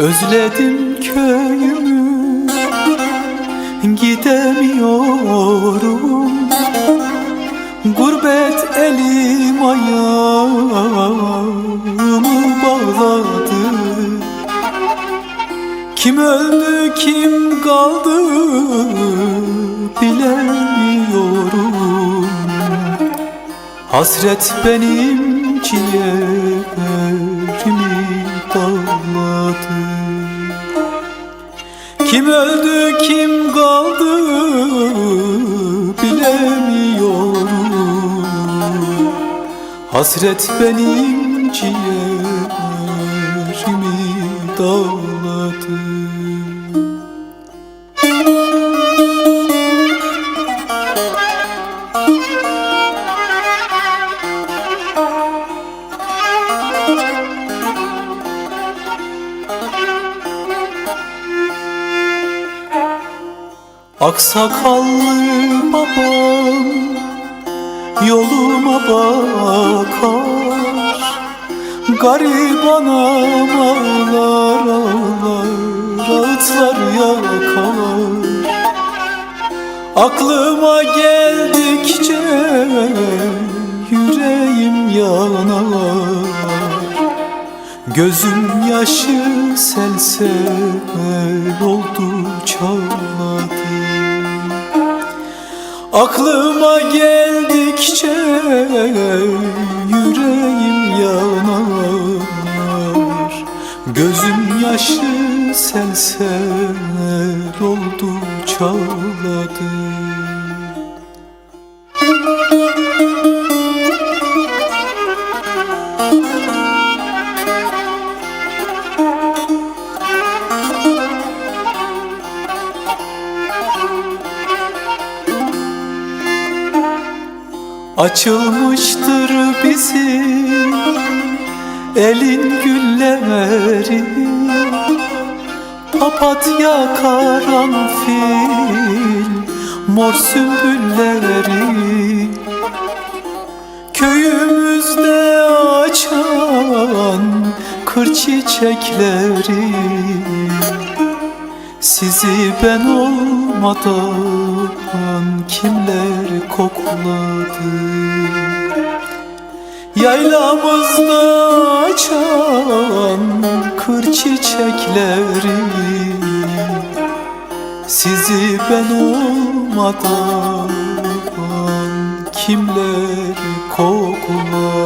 Özledim köyümü Gidemiyorum. Gurbet elim ayağımı bağladı. Kim öldü kim kaldı bilemiyorum. Hasret benim ciğerimi Kim öldü kim kaldı bilemiyorum. Hasret benim ciğerimi dağladı Aksakallı babam yoluma bakar. Gariban ağlar ağlar ağıtlar yakar Aklıma Gözüm yaşı sel sel oldu çağladı Aklıma geldikçe yüreğim yanar. Gözüm yaşı sel sel oldu çağladı Açılmıştır bizim elin gülleri. Papatya karanfil mor sümbülleri. Köyümüzde açan kır çiçekleri. Sizi ben olmadan kimler kokladı? Yaylamızda açan kır çiçekleri. Sizi ben olmadan kimler kokladı